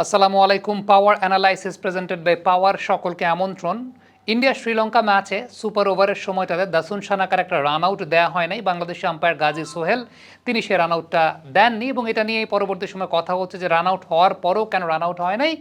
আসসালামু আলাইকুম power analysis presented by power সকলকে আমন্ত্রণ। ইন্ডিয়া শ্রীলঙ্কা ম্যাচে সুপার ওভারের সময় তাদের দাসুন সানাকার একটা রান আউট দেওয়া হয় নাই। বাংলাদেশি আম্পায়ার গাজী সোহেল তিনি সে রান আউটটা দেননি এবং এটা নিয়ে পরবর্তী সময় কথা হচ্ছে যে রান আউট হওয়ার পরও কেন রান আউট হয় নাই।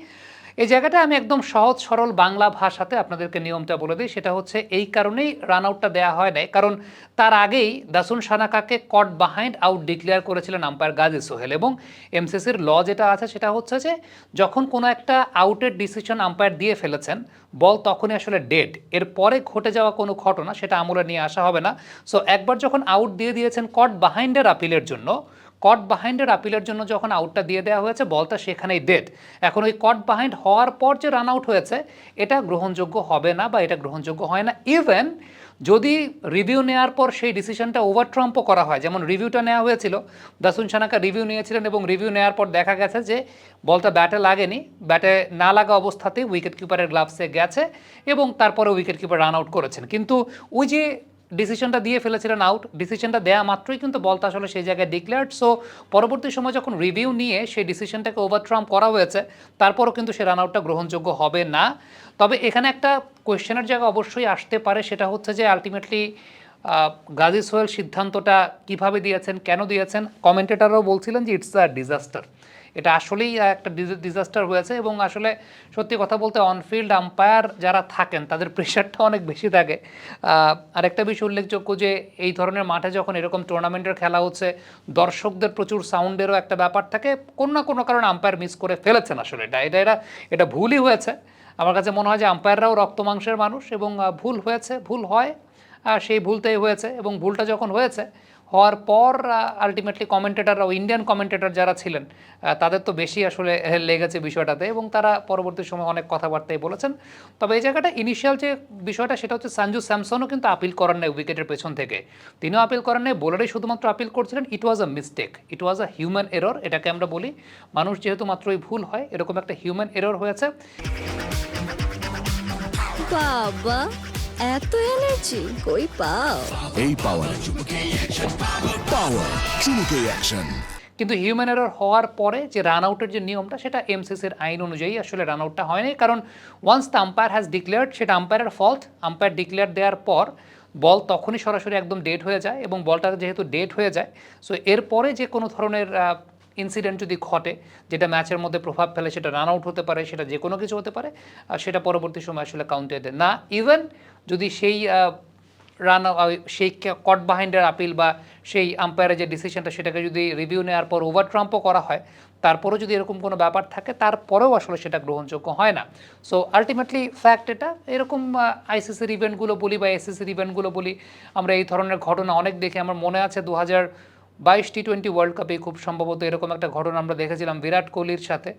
এই জায়গাটা আমি একদম সহজ, সরল বাংলা ভাষাতে আপনাদেরকে নিয়মটা বলে দিই। সেটা হচ্ছে, এই কারণেই রান আউটটা দেওয়া হয় নাই। কারণ তার আগেই দাসুন সানাকাকে কট বাহাইন্ড আউট ডিক্লেয়ার করেছিলেন আম্পায়ার গাজী সোহেল এবং এমসিসির ল যেটা আছে, সেটা হচ্ছে যে, যখন কোনো একটা আউটের ডিসিশন আম্পায়ার দিয়ে ফেলেছেন বল তখনই আসলে ডেড এরপরে ঘটে যাওয়া কোনো ঘটনা, সেটা আমলে নিয়ে আসা হবে না। সো একবার যখন আউট দিয়ে দিয়েছেন কট বাহাইন্ডের আপিলের জন্য কট বাহাইন্ডের আপিলের জন্য যখন আউটটা দিয়ে দেওয়া হয়েছে বলটা সেখানেই ডেড এখন ওই কট বাহাইন্ড হওয়ার পর যে রান আউট হয়েছে, এটা গ্রহণযোগ্য হবে না বা এটা গ্রহণযোগ্য হয় না। ইভেন যদি রিভিউ নেওয়ার পর সেই ডিসিশনটা ওভারট্রাম্পও করা হয়, যেমন রিভিউটা নেওয়া হয়েছিল দাসুন সানাকা রিভিউ নিয়েছিলেন এবং রিভিউ নেওয়ার পর দেখা গেছে যে বলটা ব্যাটে লাগেনি ব্যাটে না লাগা অবস্থাতেই উইকেট কিপারের গ্লাভসে গেছে এবং তারপরে উইকেট কিপার রান আউট করেছেন। কিন্তু ওই যে ডিসিশনটা দিয়ে ফেলেছিলেন আউট ডিসিশনটা দেওয়া মাত্রই কিন্তু বলটা আসলে সেই জায়গায় ডিক্লেয়ার্ড সো পরবর্তী সময় যখন রিভিউ নিয়ে সেই ডিসিশনটাকে ওভারট্রাম করা হয়েছে, তারপরও কিন্তু সে রান আউটটা গ্রহণযোগ্য হবে না। তবে এখানে একটা কোয়েশ্চেনের জায়গা অবশ্যই আসতে পারে, সেটা হচ্ছে যে আলটিমেটলি গাজী সোহেল সিদ্ধান্তটা কীভাবে দিয়েছেন, কেন দিয়েছেন? কমেন্টেটাররাও বলছিলেন যে ইটস আ ডিজাস্টার এটা আসলেই একটা ডিজাস্টার হয়েছে এবং আসলে সত্যি কথা বলতে অনফিল্ড আম্পায়ার যারা থাকেন, তাদের প্রেশারটা অনেক বেশি থাকে। আরেকটা বিষয় উল্লেখযোগ্য যে এই ধরনের মাঠে যখন এরকম টুর্নামেন্টের খেলা হচ্ছে, দর্শকদের প্রচুর সাউন্ডেরও একটা ব্যাপার থাকে। কোনো না কোনো কারণে আম্পায়ার মিস করে ফেলেছেন আসলে। এটা এটা এটা এটা ভুলই হয়েছে। আমার কাছে মনে হয় যে আম্পায়াররাও রক্ত মাংসের মানুষ এবং ভুল হয়েছে, ভুল হয়। সেই ভুলটাই হয়েছে এবং ভুলটা যখন হয়েছে হওয়ার পর আলটিমেটলি কমেন্টেটাররাও ইন্ডিয়ান কমেন্টেটার যারা ছিলেন তাদের তো বেশি আসলে লেগেছে বিষয়টাতে এবং তারা পরবর্তী সময় অনেক কথাবার্তাই বলেছেন। তবে এই জায়গাটা ইনিশিয়াল যে বিষয়টা, সেটা হচ্ছে সঞ্জু স্যামসনও কিন্তু আপিল করেন নাই উইকেটের পেছন থেকে। তিনিও আপিল করেন নাই বোলারই শুধুমাত্র আপিল করছিলেন it was a mistake it was a human error এটাকে আমরা বলি। মানুষ যেহেতু মাত্রই ভুল হয়, এরকম একটা হিউম্যান এরর হয়েছে। বাবা! এত এনার্জি কই পাও? এই পাওয়ার পাওয়ার চুমুকে অ্যাকশন কিন্তু হিউম্যান এরর হওয়ার পরে যে রান আউটের যে নিয়মটা সেটা এমসিসির আইন অনুযায়ী আসলে রান আউটটা হয়নি কারণ once the umpire has declared সেটা আম্পায়ারের ফল্ট আম্পায়ার ডিক্লেয়ার দেওয়ার পর বল তখনই সরাসরি একদম ডেট হয়ে যায় এবং বলটা যেহেতু ডেট হয়ে যায় সো এরপরে যে কোনো ধরনের ইনসিডেন্ট যদি ঘটে, যেটা ম্যাচের মধ্যে প্রভাব ফেলে, সেটা রান আউট হতে পারে, সেটা যে কোনো কিছু হতে পারে, আর সেটা পরবর্তী সময় আসলে কাউন্টেড না ইভেন যদি সেই রান সেই কট বাহাইন্ডের আপিল বা সেই আম্পায়ারের যে ডিসিশনটা সেটাকে যদি রিভিউ নেওয়ার পর ওভার ট্রাম্পও করা হয়, তারপরেও যদি এরকম কোনো ব্যাপার থাকে, তারপরেও আসলে সেটা গ্রহণযোগ্য হয় না। সো আলটিমেটলি ফ্যাক্ট এটা, এরকম আইসিসির ইভেন্টগুলো বলি বা এসিসির ইভেন্টগুলো বলি, আমরা এই ধরনের ঘটনা অনেক দেখি। আমার মনে আছে দু হাজার বাইশ টি টোয়েন্টি ওয়ার্ল্ড কাপে খুব সম্ভবত এরকম একটা ঘটনা আমরা দেখেছিলাম বিরাট কোহলির সাথে।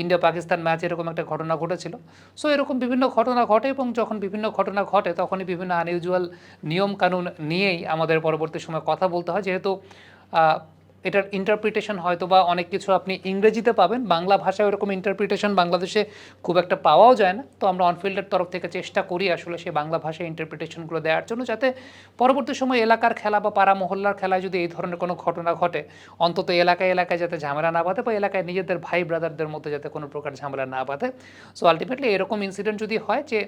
ইন্ডিয়া পাকিস্তান ম্যাচ এরকম একটা ঘটনা ঘটেছিল। সো এরকম বিভিন্ন ঘটনা ঘটে এবং যখন বিভিন্ন ঘটনা ঘটে, তখনই বিভিন্ন আনইউজুয়াল নিয়মকানুন নিয়েই আমাদের পরবর্তী সময় কথা বলতে হয়। যেহেতু এটার ইন্টারপ্রিটেশন হয়তো বা অনেক কিছু আপনি ইংরেজিতে পাবেন, বাংলা ভাষায় ওরকম ইন্টারপ্রিটেশন বাংলাদেশে খুব একটা পাওয়াও যায় না। তো আমরা অনফিল্ডের তরফ থেকে চেষ্টা করি আসলে সেই বাংলা ভাষায় ইন্টারপ্রিটেশনগুলো দেওয়ার জন্য যাতে পরবর্তী সময় এলাকার খেলা বা পাড়া মহল্লার খেলায় যদি এই ধরনের কোনো ঘটনা ঘটে, অন্তত এলাকায় এলাকায় যাতে ঝামেলা না বাঁধে বা এলাকায় নিজেদের ভাই ব্রাদারদের মধ্যে যাতে কোনো প্রকার ঝামেলা না বাঁধে। সো আলটিমেটলি এরকম ইনসিডেন্ট যদি হয় যে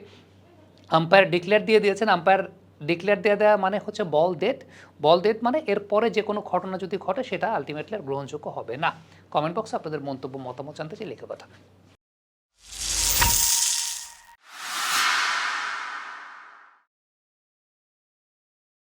আম্পায়ার ডিক্লেয়ার দিয়ে দিয়েছেন আম্পায়ার ডিক্লেয়ার দেওয়া দেওয়া মানে হচ্ছে বল ডেট বল ডেট মানে এরপরে যে কোনো ঘটনা যদি ঘটে, সেটা আলটিমেটলি আর গ্রহণযোগ্য হবে না। কমেন্ট বক্সে আপনাদের মন্তব্য, মতামত জানতে চাই লিখে পাঠাবেন